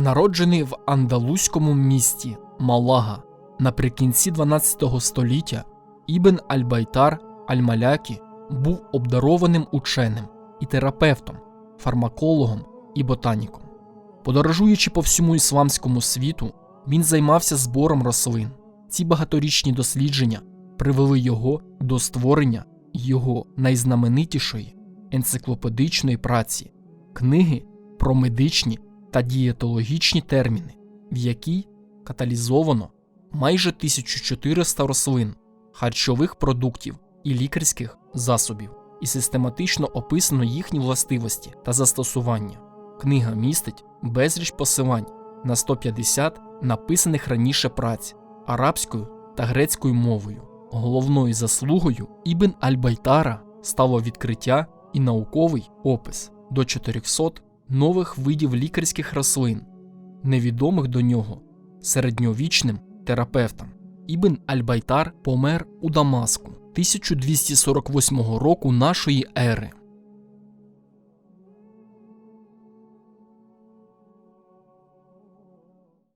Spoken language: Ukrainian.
Народжений в андалузькому місті Малага наприкінці 12 століття, Ібн Аль-Байтар Аль-Малякі був обдарованим ученим і терапевтом, фармакологом і ботаніком. Подорожуючи по всьому ісламському світу, він займався збором рослин. Ці багаторічні дослідження привели його до створення його найзнаменитішої енциклопедичної праці книги про медичні та дієтологічні терміни, в якій каталізовано майже 1400 рослин, харчових продуктів і лікарських засобів, і систематично описано їхні властивості та застосування. Книга містить безліч посилань на 150 написаних раніше праць арабською та грецькою мовою. Головною заслугою Ібн Аль-Байтара стало відкриття і науковий опис до 400 нових видів лікарських рослин, невідомих до нього середньовічним терапевтам. Ібн Аль-Байтар помер у Дамаску 1248 року нашої ери.